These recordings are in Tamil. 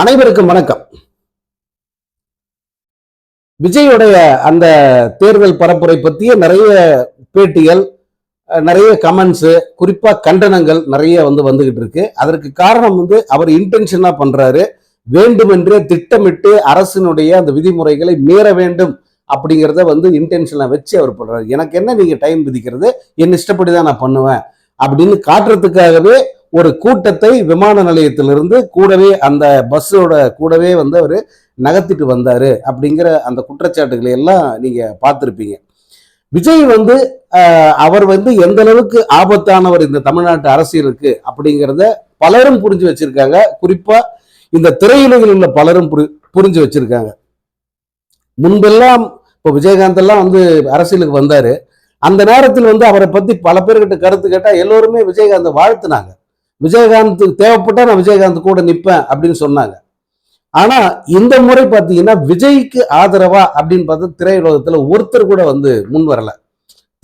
அனைவருக்கும் வணக்கம். விஜயுடைய அந்த தேர்தல் பரப்புரை பற்றிய நிறைய பேட்டிகள் நிறைய கமெண்ட்ஸு குறிப்பாக கண்டனங்கள் நிறைய வந்து வந்துகிட்டு இருக்கு. அதற்கு காரணம் வந்து அவர் இன்டென்ஷனாக பண்ணுறாரு வேண்டுமென்றே திட்டமிட்டு அரசினுடைய அந்த விதிமுறைகளை மீற வேண்டும் அப்படிங்கிறத வந்து இன்டென்ஷனை வச்சு அவர் பண்ணுறாரு எனக்கு என்ன நீங்கள் டைம் விதிக்கிறது? என் இஷ்டப்படி தான் நான் பண்ணுவேன் அப்படின்னு காட்டுறதுக்காகவே ஒரு கூட்டத்தை விமான நிலையத்திலிருந்து கூடவே அந்த பஸ்ஸோட கூடவே வந்து அவர் நகர்த்திட்டு வந்தார் அப்படிங்கிற அந்த குற்றச்சாட்டுகளை எல்லாம் நீங்கள் பார்த்துருப்பீங்க. விஜய் வந்து அவர் வந்து எந்த அளவுக்கு ஆபத்தானவர் இந்த தமிழ்நாட்டு அரசியலுக்கு அப்படிங்கிறத பலரும் புரிஞ்சு வச்சிருக்காங்க. குறிப்பாக இந்த திரையுலகில் உள்ள பலரும் புரி- புரிஞ்சு வச்சிருக்காங்க. முன்பெல்லாம் இப்போ விஜயகாந்த் எல்லாம் வந்து அரசியலுக்கு வந்தாரு. அந்த நேரத்தில் வந்து அவரை பத்தி பல பேர்கிட்ட கருத்து கேட்டால் எல்லோருமே விஜயகாந்த் வாழ்த்துனாங்க. விஜயகாந்த் தேவைப்பட்டா நான் விஜயகாந்த் கூட நிற்பேன் அப்படின்னு சொன்னாங்க. ஆனா இந்த முறை பார்த்தீங்கன்னா விஜய்க்கு ஆதரவா அப்படின்னு பார்த்தா திரையுலகத்துல ஒருத்தர் கூட வந்து முன் வரல.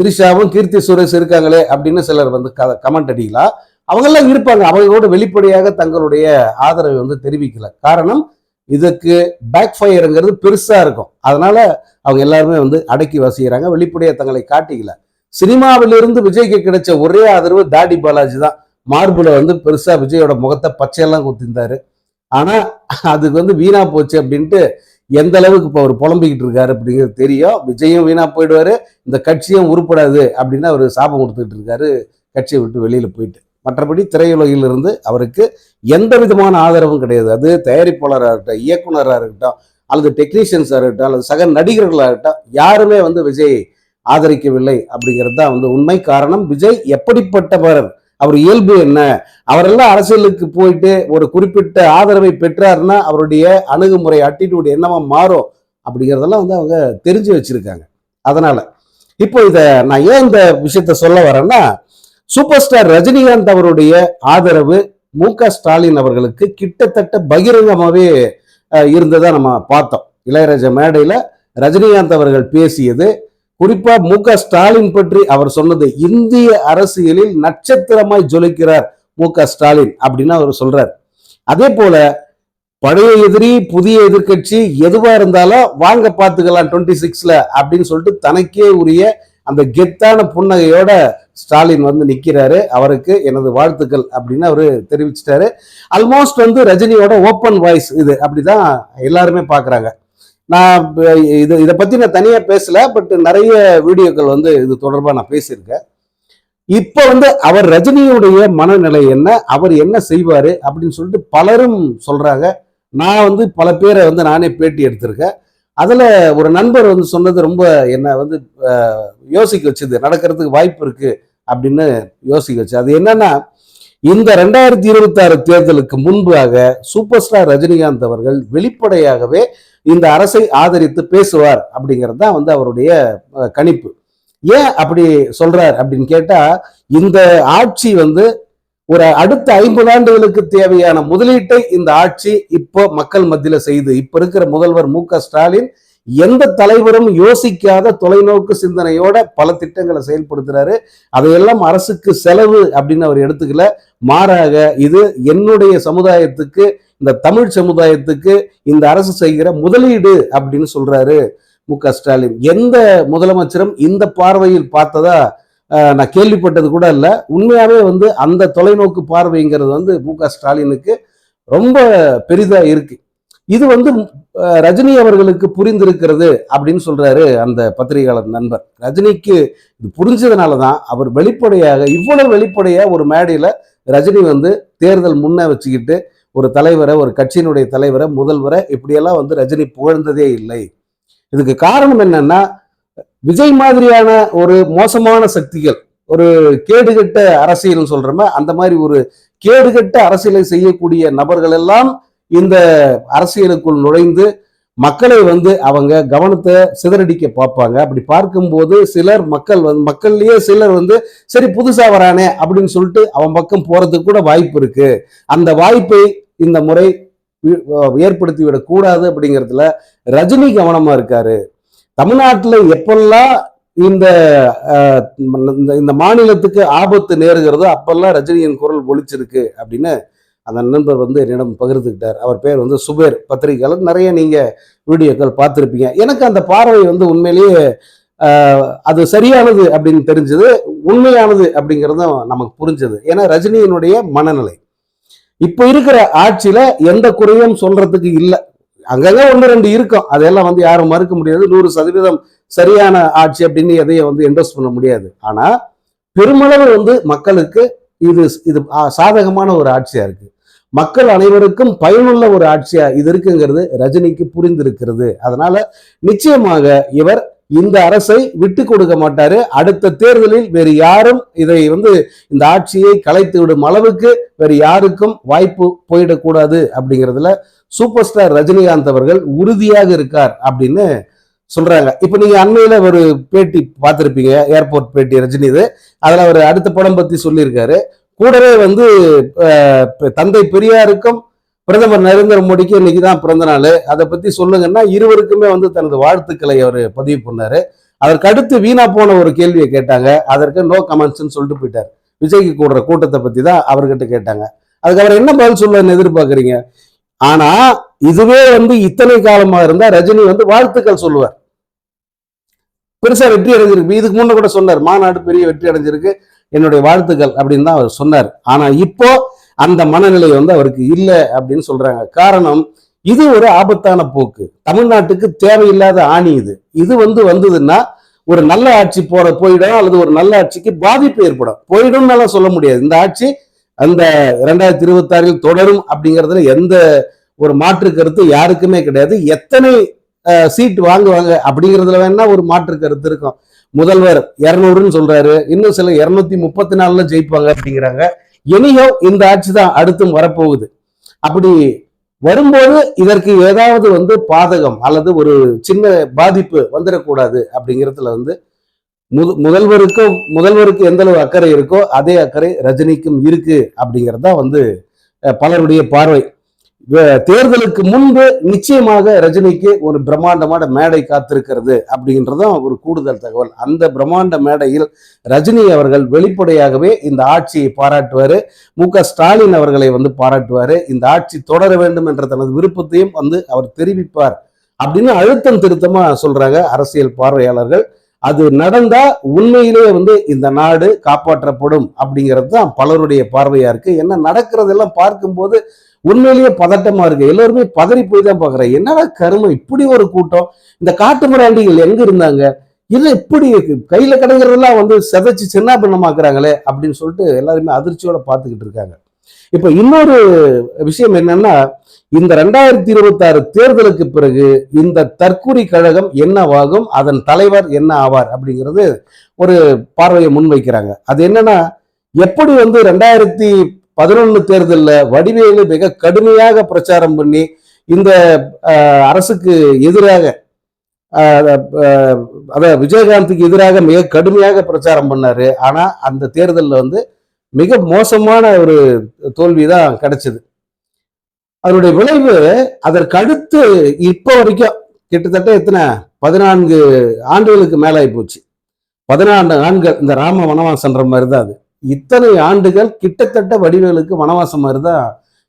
திரிஷாவும் கீர்த்தி சுரேஷ் இருக்காங்களே அப்படின்னு சிலர் வந்து க கமெண்ட் அடிக்கலாம் அவங்கெல்லாம் இருப்பாங்க. அவங்களோட வெளிப்படையாக தங்களுடைய ஆதரவை வந்து தெரிவிக்கல. காரணம் இதுக்கு பேக் ஃபயருங்கிறது பெருசா இருக்கும். அதனால அவங்க எல்லாருமே வந்து அடக்கி வசிக்கிறாங்க. வெளிப்படையாக தங்களை காட்டிக்கல. சினிமாவிலிருந்து விஜய்க்கு கிடைச்ச ஒரே ஆதரவு தாடி பாலாஜி தான். மார்பில் வந்து பெருசாக விஜயோட முகத்தை பச்சையெல்லாம் குத்திருந்தாரு. ஆனால் அதுக்கு வந்து வீணா போச்சு அப்படின்ட்டு எந்த அளவுக்கு இப்போ அவர் புலம்பிக்கிட்டு இருக்காரு அப்படிங்கிறது தெரியும். விஜயும் வீணா போயிடுவாரு. இந்த கட்சியும் உருப்படாது அப்படின்னு அவர் சாபம் கொடுத்துக்கிட்டு இருக்காரு. கட்சியை விட்டு வெளியில் போயிட்டு. மற்றபடி திரையுலகிலிருந்து அவருக்கு எந்த விதமான ஆதரவும் கிடையாது. அது தயாரிப்பாளராக இருக்கட்டும் இயக்குனராக இருக்கட்டும் அல்லது டெக்னீஷியன்ஸாக இருக்கட்டும் அல்லது சக நடிகர்களாக இருக்கட்டும் யாருமே வந்து விஜய் ஆதரிக்கவில்லை அப்படிங்கிறது தான் வந்து உண்மை காரணம். விஜய் எப்படிப்பட்டவர் அவர் இயல்பு என்ன? அவரெல்லாம் அரசியலுக்கு போயிட்டு ஒரு குறிப்பிட்ட ஆதரவை பெற்றாருன்னா அவருடைய அணுகுமுறை அட்டிடியூட் என்னவா மாறும் அப்படிங்கிறதெல்லாம் வந்து அவங்க தெரிஞ்சு வச்சிருக்காங்க. அதனால இப்போ இதை நான் ஏன் இந்த விஷயத்த சொல்ல வரேன்னா சூப்பர் ஸ்டார் ரஜினிகாந்த் அவருடைய ஆதரவு மு க ஸ்டாலின் அவர்களுக்கு கிட்டத்தட்ட பகிரங்கமாகவே இருந்ததை நம்ம பார்த்தோம். இளையராஜா மேடையில் ரஜினிகாந்த் அவர்கள் பேசியது குறிப்பா மு க ஸ்டாலின் பற்றி அவர் சொன்னது இந்திய அரசியலில் நட்சத்திரமாய் ஜொலிக்கிறார் மு க ஸ்டாலின் அப்படின்னு அவர் சொல்றார். அதே போல பழைய எதிரி புதிய எதிர்க்கட்சி எதுவா இருந்தாலும் வாங்க பார்த்துக்கலாம் டுவெண்ட்டி சிக்ஸ்ல அப்படின்னு சொல்லிட்டு தனக்கே உரிய அந்த கெத்தான புன்னகையோட ஸ்டாலின் வந்து நிற்கிறாரு அவருக்கு எனது வாழ்த்துக்கள் அப்படின்னு அவரு தெரிவிச்சிட்டாரு. ஆல்மோஸ்ட் வந்து ரஜினியோட ஓப்பன் வாய்ஸ் இது. அப்படிதான் எல்லாருமே பாக்குறாங்க நான் இது இதை பற்றி நான் தனியாக பேசலை பட் நிறைய வீடியோக்கள் வந்து இது தொடர்பாக நான் பேசியிருக்கேன். இப்போ வந்து அவர் ரஜினியுடைய மனநிலை என்ன அவர் என்ன செய்வார் அப்படின்னு சொல்லிட்டு பலரும் சொல்கிறாங்க நான் வந்து பல பேரை வந்து நானே பேட்டி எடுத்திருக்கேன். அதில் ஒரு நண்பர் வந்து சொன்னது ரொம்ப என்ன வந்து யோசிக்க வச்சது நடக்கிறதுக்கு வாய்ப்பு இருக்குது அப்படின்னு யோசிக்க வச்சு. அது என்னன்னா இந்த ரெண்டாயிரத்தி இருபத்தாறு தேர்தலுக்கு முன்பாக சூப்பர் ஸ்டார் ரஜினிகாந்த் அவர்கள் வெளிப்படையாகவே இந்த அரசை ஆதரித்து பேசுவார் அப்படிங்கிறது தான் வந்து அவருடைய கணிப்பு. ஏன் அப்படி சொல்றார் அப்படின்னு கேட்டா இந்த ஆட்சி வந்து ஒரு அடுத்த ஐம்பது ஆண்டுகளுக்கு தேவையான முதலீட்டை இந்த ஆட்சி இப்போ மக்கள் மத்தியில செய்து இப்ப இருக்கிற முதல்வர் மு க ஸ்டாலின் எந்த தலைவரும் யோசிக்காத தொலைநோக்கு சிந்தனையோட பல திட்டங்களை செயல்படுத்துறாரு. அதையெல்லாம் அரசுக்கு செலவு அப்படின்னு அவர் எடுத்துக்கல. மாறாக இது என்னுடைய சமுதாயத்துக்கு இந்த தமிழ் சமுதாயத்துக்கு இந்த அரசு செய்கிற முதலீடு அப்படின்னு சொல்றாரு மு க ஸ்டாலின். எந்த முதலமைச்சரும் இந்த பார்வையில் பார்த்ததா நான் கேள்விப்பட்டது கூட இல்லை. உண்மையாவே வந்து அந்த தொலைநோக்கு பார்வைங்கிறது வந்து மு க ஸ்டாலினுக்கு ரொம்ப பெரிதா இருக்கு. இது வந்து ரஜினி அவர்களுக்கு புரிந்திருக்கிறது அப்படின்னு சொல்றாரு அந்த பத்திரிகையாளர் நண்பர். ரஜினிக்கு இது புரிஞ்சதுனால தான் அவர் வெளிப்படையாக இவ்வளவு வெளிப்படையாக ஒரு மேடையில் ரஜினி வந்து தேர்தல் முன்ன வச்சுக்கிட்டு ஒரு தலைவரை ஒரு கட்சியினுடைய தலைவரை முதல்வரை இப்படியெல்லாம் வந்து ரஜினி புகழ்ந்ததே இல்லை. இதுக்கு காரணம் என்னன்னா விஜய் மாதிரியான ஒரு மோசமான சக்திகள் ஒரு கேடுகட்ட அரசியல் சொல்றோமே அந்த மாதிரி ஒரு கேடுகட்ட அரசியலை செய்யக்கூடிய நபர்கள் எல்லாம் இந்த அரசியலுக்குள் நுழைந்து மக்களை வந்து அவங்க கவனத்தை சிதறடிக்க பார்ப்பாங்க. அப்படி பார்க்கும்போது சிலர் மக்கள் வந்து மக்கள்லயே சிலர் வந்து சரி புதுசா வரானே அப்படின்னு சொல்லிட்டு அவன் பக்கம் போறதுக்கு கூட வாய்ப்பு இருக்கு. அந்த வாய்ப்பை இந்த முறை ஏற்படுத்திவிடக் ஏற்படுத்தி விடக்கூடாது அப்படிங்கிறதுல ரஜினி கவனமா இருக்காரு. தமிழ்நாட்டில் எப்பெல்லாம் இந்த இந்த- இந்த மாநிலத்துக்கு ஆபத்து நேருகிறதோ அப்பெல்லாம் ரஜினியின் குரல் ஒழிச்சிருக்கு அப்படின்னு அந்த நண்பர் வந்து என்னிடம் பகிர்ந்துக்கிட்டார். அவர் பேர் வந்து சுபேர் பத்திரிகையாளர். நிறைய நீங்க வீடியோக்கள் பார்த்துருப்பீங்க. எனக்கு அந்த பார்வை வந்து உண்மையிலேயே அது சரியானது அப்படின்னு தெரிஞ்சது உண்மையானது அப்படிங்கிறதும் நமக்கு புரிஞ்சது. ஏன்னா ரஜினியினுடைய மனநிலை. இப்போ இருக்கிற ஆட்சியில எந்த குறையும் சொல்றதுக்கு இல்லை. அங்கங்க ஒன்று ரெண்டு இருக்கும். அதெல்லாம் வந்து யாரும் மறுக்க முடியாது. நூறு சதவீதம் சரியான ஆட்சி அப்படின்னு எதையும் வந்து என்டோஸ் பண்ண முடியாது. ஆனா பெருமளவு வந்து மக்களுக்கு இது இது சாதகமான ஒரு ஆட்சியா இருக்கு. மக்கள் அனைவருக்கும் பயனுள்ள ஒரு ஆட்சியா இது இருக்குங்கிறது ரஜினிக்கு புரிந்திருக்கிறது. அதனால நிச்சயமாக இவர் இந்த அரசை விட்டு கொடுக்க மாட்டாரு. அடுத்த தேர்தலில் வேறு யாரும் இதை வந்து இந்த ஆட்சியை கலைத்து விடும் அளவுக்கு வேறு யாருக்கும் வாய்ப்பு போயிடக்கூடாது அப்படிங்கிறதுல சூப்பர் ஸ்டார் ரஜினிகாந்த் அவர்கள் உறுதியாக இருக்கார் அப்படின்னு சொல்றாங்க. இப்ப நீங்க அண்மையில ஒரு பேட்டி பார்த்துருப்பீங்க ஏர்போர்ட் பேட்டி ரஜினி இது. அதுல அவர் அடுத்த படம் பத்தி சொல்லியிருக்காரு. கூடவே வந்து தந்தை பெரியாருக்கும் பிரதமர் நரேந்திர மோடிக்கு இன்னைக்கு தான் பிறந்த நாள். அதை பத்தி சொல்லுங்கன்னா இருவருக்குமே வந்து தனது வாழ்த்துக்களை அவர் பதிவு பண்ணாரு. அதற்கு அடுத்து வீணா போன ஒரு கேள்வியை கேட்டாங்க. அதற்கு நோ கமெண்ட்ஸ்னு சொல்லிட்டு போயிட்டார். விஜய்க்கு கூடுற கூட்டத்தை பத்தி தான் அவர்கிட்ட கேட்டாங்க. அதுக்கு அவர் என்ன பதில் சொல்லுன்னு எதிர்பார்க்குறீங்க? ஆனா இதுவே வந்து இத்தனை காலமா இருந்தா ரஜினி வந்து வாழ்த்துக்கள் சொல்லுவார். பெருசா வெற்றி அடைஞ்சிருக்கு. இதுக்கு முன்ன கூட சொன்னார் மாநாடு பெரிய வெற்றி அடைஞ்சிருக்கு. என்னுடைய வாழ்த்துக்கள் அப்படின்னு தான் அவர் சொன்னார். ஆனா இப்போ அந்த மனநிலை வந்து அவருக்கு இல்லை அப்படின்னு சொல்றாங்க. காரணம் இது ஒரு ஆபத்தான போக்கு. தமிழ்நாட்டுக்கு தேவையில்லாத ஆணி இது. இது வந்து வந்ததுன்னா ஒரு நல்ல ஆட்சி போற போயிடும் அல்லது ஒரு நல்ல ஆட்சிக்கு பாதிப்பு ஏற்படும். போயிடும்னால சொல்ல முடியாது. இந்த ஆட்சி அந்த இரண்டாயிரத்தி இருபத்தி ஆறில் தொடரும் அப்படிங்கிறதுல எந்த ஒரு மாற்று கருத்து யாருக்குமே கிடையாது. எத்தனை சீட் வாங்குவாங்க அப்படிங்கிறதுல வேணா ஒரு மாற்று கருத்து இருக்கும். முதல்வர் இரநூறுன்னு சொல்றாரு. இன்னும் சில இருநூத்தி முப்பத்தி நாலுல ஜெயிப்பாங்க அப்படிங்கிறாங்க. எனிகோ இந்த ஆட்சி தான் அடுத்தும் வரப்போகுது. அப்படி வரும்போது இதற்கு ஏதாவது வந்து பாதகம் அல்லது ஒரு சின்ன பாதிப்பு வந்துடக்கூடாது அப்படிங்கிறதுல வந்து முத முதல்வருக்கும் முதல்வருக்கு எந்த அளவு அக்கறை இருக்கோ அதே அக்கறை ரஜினிக்கும் இருக்கு அப்படிங்கிறது தான் வந்து பலருடைய பார்வை. தேர்தலுக்கு முன்பு நிச்சயமாக ரஜினிக்கு ஒரு பிரம்மாண்டமான மேடை காத்திருக்கிறது அப்படின்றதும் ஒரு கூடுதல் தகவல். அந்த பிரம்மாண்ட மேடையில் ரஜினி அவர்கள் வெளிப்படையாகவே இந்த ஆட்சியை பாராட்டுவார். மு. க. ஸ்டாலின் அவர்களை வந்து பாராட்டுவார். இந்த ஆட்சி தொடர வேண்டும் என்ற தனது விருப்பத்தையும் வந்து அவர் தெரிவிப்பார் அப்படின்னு அழுத்தம் திருத்தமாக சொல்றாங்க அரசியல் பார்வையாளர்கள். அது நடந்தா உண்மையிலேயே வந்து இந்த நாடு காப்பாற்றப்படும் அப்படிங்கிறது தான் பலருடைய பார்வையா இருக்கு. என்ன நடக்கிறதெல்லாம் பார்க்கும்போது உண்மையிலேயே பதட்டமா இருக்கு. எல்லாருமே பதறி போய் தான் பாக்குறேன் என்னடா கருமம்? இப்படி ஒரு கூட்டம். இந்த காட்டு மிராண்டிகள் எங்க இருந்தாங்க? இது இப்படி இருக்கு? கையில கிடைக்கிறதெல்லாம் வந்து செதைச்சு சின்ன பின்னமாக்குறாங்களே அப்படின்னு சொல்லிட்டு எல்லாருமே அதிர்ச்சியோட பார்த்துக்கிட்டு இருக்காங்க. இப்ப இன்னொரு விஷயம் என்னன்னா இந்த ரெண்டாயிரத்தி இருபத்தி ஆறு தேர்தலுக்கு பிறகு இந்த தற்கூரி கழகம் என்னவாகும்? அதன் தலைவர் என்ன ஆவார்? அப்படிங்கிறது ஒரு பார்வையை முன்வைக்கிறாங்க. அது என்னன்னா எப்படி வந்து ரெண்டாயிரத்தி பதினொன்று தேர்தலில் வடிவேலு மிக கடுமையாக பிரச்சாரம் பண்ணி இந்த அரசுக்கு எதிராக அதான் விஜயகாந்துக்கு எதிராக மிக கடுமையாக பிரச்சாரம் பண்ணார். ஆனால் அந்த தேர்தலில் வந்து மிக மோசமான ஒரு தோல்வி தான் கிடைச்சது. அதனுடைய விளைவு அதற்கு அடுத்து இப்போ வரைக்கும் கிட்டத்தட்ட எத்தனை? பதினான்கு ஆண்டுகளுக்கு மேலாகி போச்சு. பதினான்கு ஆண்கள் இந்த ராம வனவாசன்ற மாதிரி தான் அது. இத்தனை ஆண்டுகள் கிட்டத்தட்ட வடிவேலுக்கு வனவாசம் மாதிரி தான்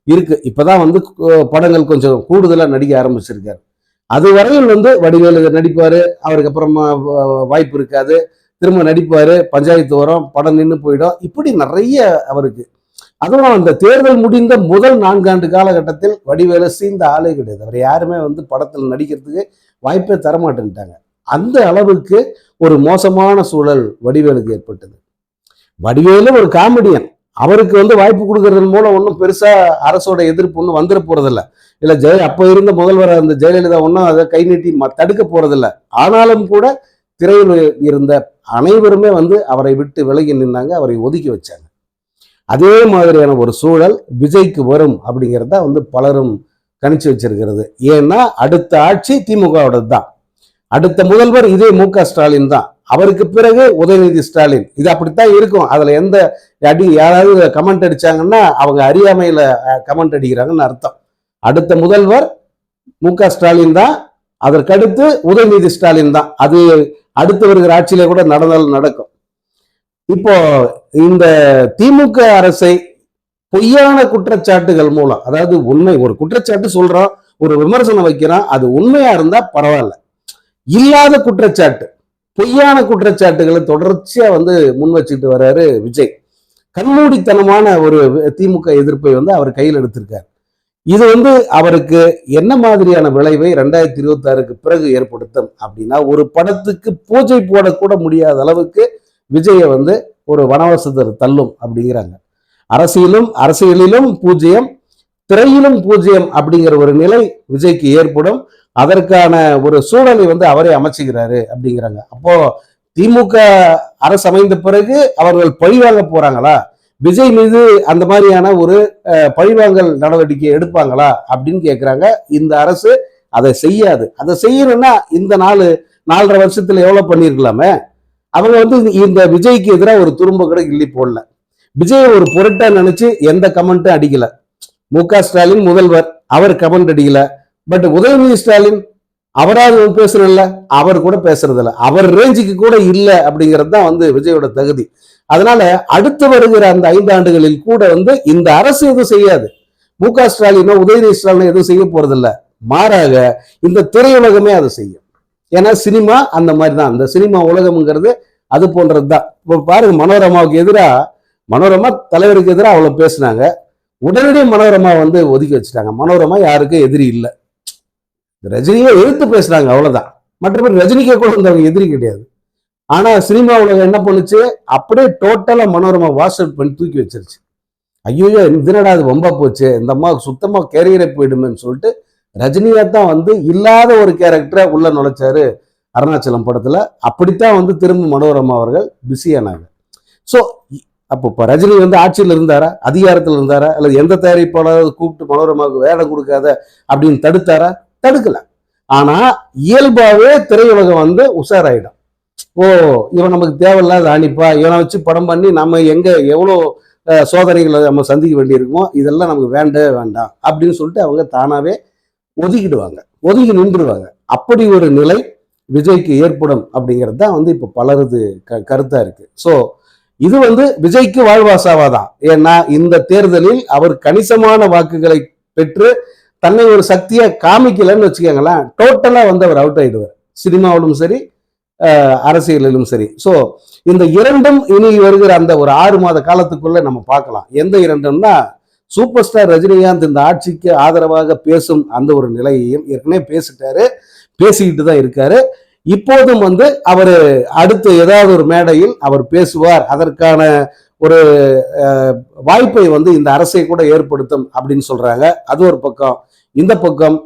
இருக்கு. இப்போதான் வந்து படங்கள் கொஞ்சம் கூடுதலாக நடிக்க ஆரம்பிச்சிருக்காரு. அது வரையில் வந்து வடிவேலு நடிப்பார் அவருக்கு அப்புறமா வாய்ப்பு இருக்காது. திரும்ப நடிப்பார் பஞ்சாயத்து வரும் படம் நின்று போயிடும். இப்படி நிறைய அவருக்கு. அதுவும் அந்த தேர்தல் முடிந்த முதல் நான்காண்டு காலகட்டத்தில் வடிவேலு சீந்த ஆளே கிடையாது. அவர் யாருமே வந்து படத்தில் நடிக்கிறதுக்கு வாய்ப்பே தரமாட்டேன்ட்டாங்க அந்த அளவுக்கு ஒரு மோசமான சூழல் வடிவேலுக்கு ஏற்பட்டது. வடிவேலும் ஒரு காமெடியன். அவருக்கு வந்து வாய்ப்பு கொடுக்கறதன் மூலம் ஒன்றும் பெருசா அரசோட எதிர்ப்பு ஒன்றும் வந்துட போறதில்ல. இல்ல ஜெய அப்போ இருந்த முதல்வர் அந்த ஜெயலலிதா ஒன்றும் அதை கை நீட்டி ம- தடுக்க போறதில்ல. ஆனாலும் கூட திரையில் இருந்த அனைவருமே வந்து அவரை விட்டு விலகி நின்னாங்க அவரை ஒதுக்கி வச்சாங்க. அதே மாதிரியான ஒரு சூழல் விஜய்க்கு வரும் அப்படிங்கிறத வந்து பலரும் கணிச்சு வச்சிருக்கிறது. ஏன்னா அடுத்த ஆட்சி திமுகவோடது தான் அடுத்த முதல்வர் இதே மு க ஸ்டாலின் தான். அவருக்கு பிறகு உதயநிதி ஸ்டாலின். இது அப்படித்தான் இருக்கும். அதில் எந்த அடி யாராவது கமெண்ட் அடிச்சாங்கன்னா அவங்க அறியாமையில் கமெண்ட் அடிக்கிறாங்கன்னு அர்த்தம். அடுத்த முதல்வர் மு க ஸ்டாலின் தான். அதற்கடுத்து உதயநிதி ஸ்டாலின் தான். அது அடுத்து வருகிற ஆட்சியில கூட நடந்தாலும் நடக்கும். இப்போ இந்த திமுக அரசை பொய்யான குற்றச்சாட்டுகள் மூலம் அதாவது உண்மை ஒரு குற்றச்சாட்டு சொல்றோம் ஒரு விமர்சனம் வைக்கிறோம் அது உண்மையா இருந்தா பரவாயில்ல. இல்லாத குற்றச்சாட்டு. பொய்யான குற்றச்சாட்டுகளை தொடர்ச்சியா வந்து முன் வச்சுட்டு வர்றாரு விஜய். கண்மூடித்தனமான ஒரு திமுக எதிர்ப்பை வந்து அவர் கையில் எடுத்திருக்கார். இது வந்து அவருக்கு என்ன மாதிரியான விளைவை ரெண்டாயிரத்தி இருபத்தி ஆறுக்கு பிறகு ஏற்படுத்தும் அப்படின்னா ஒரு படத்துக்கு பூஜை போடக்கூட முடியாத அளவுக்கு விஜயை வந்து ஒரு வனவாசத்தர் தள்ளும் அப்படிங்கிறாங்க. அரசியலும் அரசியலிலும் பூஜ்ஜியம் திரையிலும் பூஜ்ஜியம் அப்படிங்கிற ஒரு நிலை விஜய்க்கு ஏற்படும். அதற்கான ஒரு சூழலை வந்து அவரே அமைச்சுக்கிறாரு அப்படிங்கிறாங்க. அப்போ திமுக அரசு அமைந்த பிறகு அவர்கள் பழிவாங்க போறாங்களா? விஜய் மீது அந்த மாதிரியான ஒரு பழிவாங்கல் நடவடிக்கை எடுப்பாங்களா அப்படின்னு கேட்குறாங்க இந்த அரசு அதை செய்யாது. அதை செய்யணும்னா இந்த நாலு நாலரை வருஷத்துல எவ்வளோ பண்ணியிருக்கலாமே அவங்க வந்து இந்த விஜய்க்கு எதிராக ஒரு துரும்ப கூட கிள்ளி போடல. விஜய் ஒரு பொருட்டா நினைச்சு எந்த கமெண்ட்டும் அடிக்கல. மு க ஸ்டாலின் முதல்வர் அவர் கமெண்ட் அடிக்கல. பட் உதயநிதி ஸ்டாலின் அவராது பேசுறதில்ல அவர் கூட பேசுறதில்ல. அவர் ரேஞ்சுக்கு கூட இல்லை அப்படிங்கிறது தான் வந்து விஜயோட தகுதி. அதனால அடுத்து வருகிற அந்த ஐந்து ஆண்டுகளில் கூட வந்து இந்த அரசு எதுவும் செய்யாது. மு க ஸ்டாலினோ உதயநிதி ஸ்டாலினோ எதுவும் செய்ய போறதில்ல. மாறாக இந்த திரையுலகமே அதை செய்யும். ஏன்னா சினிமா அந்த மாதிரி தான். இந்த சினிமா உலகம்ங்கிறது அது போன்றது தான் இப்போ பாருங்க மனோரமாவுக்கு எதிராக மனோரமா தலைவருக்கு எதிராக அவ்வளோ பேசுனாங்க. உடனடியே மனோரமா வந்து ஒதுக்கி வச்சுட்டாங்க. மனோரமா யாருக்கும் எதிரி இல்லை. ரஜினியை எதிர்த்து பேசுறாங்க அவ்வளவுதான். மற்றபடி ரஜினிக்கே கூட வந்தவங்க எதிரி கிடையாது. ஆனா சினிமா உலகம் என்ன பண்ணுச்சு? அப்படியே டோட்டலா மனோரமா வாட்ஸ்அப் பண்ணி தூக்கி வச்சிருச்சு. ஐயோ இதனடா அது ரொம்ப போச்சு? இந்த அம்மா சுத்தமா கேரியரை போயிடுமேன்னு சொல்லிட்டு ரஜினியா தான் வந்து இல்லாத ஒரு கேரக்டரை உள்ள நுழைச்சாரு அருணாச்சலம் படத்துல. அப்படித்தான் வந்து திரும்ப மனோரமா அவர்கள் பிஸியானாங்க ஸோ அப்போ இப்போ ரஜினி வந்து ஆட்சியில் இருந்தாரா? அதிகாரத்தில் இருந்தாரா? அல்லது எந்த தயாரிப்பாளர் கூப்பிட்டு மனோரமாவுக்கு வேலை கொடுக்காத அப்படின்னு தடுத்தாரா? தடுக்கல. ஆனா இயல்பாவே திரையுலகம் வந்து உஷாராயிடும். ஓ இவன் நமக்கு தேவையில்லாத அனுப்பா இவனை வச்சு படம் பண்ணி நம்ம எங்க எவ்வளோ சோதனைகளை நம்ம சந்திக்க வேண்டியிருக்குமோ? இதெல்லாம் நமக்கு வேண்டவே வேண்டாம் அப்படின்னு சொல்லிட்டு அவங்க தானாவே ஒதுக்கிடுவாங்க. ஒதுங்கி நின்றுடுவாங்க அப்படி ஒரு நிலை விஜய்க்கு ஏற்படும் அப்படிங்கிறது தான் வந்து இப்போ பலரது க கருத்தாக இருக்குது ஸோ இது வந்து விஜய்க்கு வாழ்வாசாவாதான். ஏன்னா இந்த தேர்தலில் அவர் கணிசமான வாக்குகளை பெற்று தன்னை ஒரு சக்தியை காமிக்கலன்னு வச்சுக்கோங்களேன் டோட்டலாக வந்து அவர் அவுட் ஆயிடுவார். சினிமாவிலும் சரி அரசியலிலும் சரி. ஸோ இந்த இரண்டும் இனி வருகிற அந்த ஒரு ஆறு மாத காலத்துக்குள்ள நம்ம பார்க்கலாம். எந்த இரண்டும்னா சூப்பர் ஸ்டார் ரஜினிகாந்த் இந்த ஆட்சிக்கு ஆதரவாக பேசும் அந்த ஒரு நிலையையும் ஏற்கனவே பேசிட்டாரு பேசிக்கிட்டு தான் இருக்காரு. இப்போதும் வந்து அவர் அடுத்து ஏதாவது ஒரு மேடையில் அவர் பேசுவார். அதற்கான ஒரு வாய்ப்பை வந்து இந்த அரசை கூட ஏற்படுத்தும் அப்படின்னு சொல்றாங்க. அது ஒரு பக்கம். இந்த பக்கம்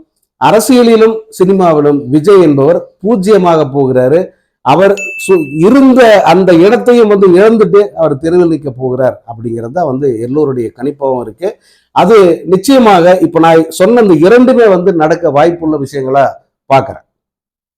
அரசியலிலும் சினிமாவிலும் விஜய் என்பவர் பூஜ்ஜியமாக போகிறாரு. அவர் சு- இருந்த அந்த இடத்தையும் வந்து இழந்துட்டு அவர் தெருவில் நிற்க போகிறார் அப்படிங்கிறது தான் வந்து எல்லோருடைய கணிப்பாகவும் இருக்கு. அது நிச்சயமாக இப்போ நான் சொன்ன இந்த இரண்டுமே வந்து நடக்க வாய்ப்புள்ள விஷயங்களா பார்க்குறேன்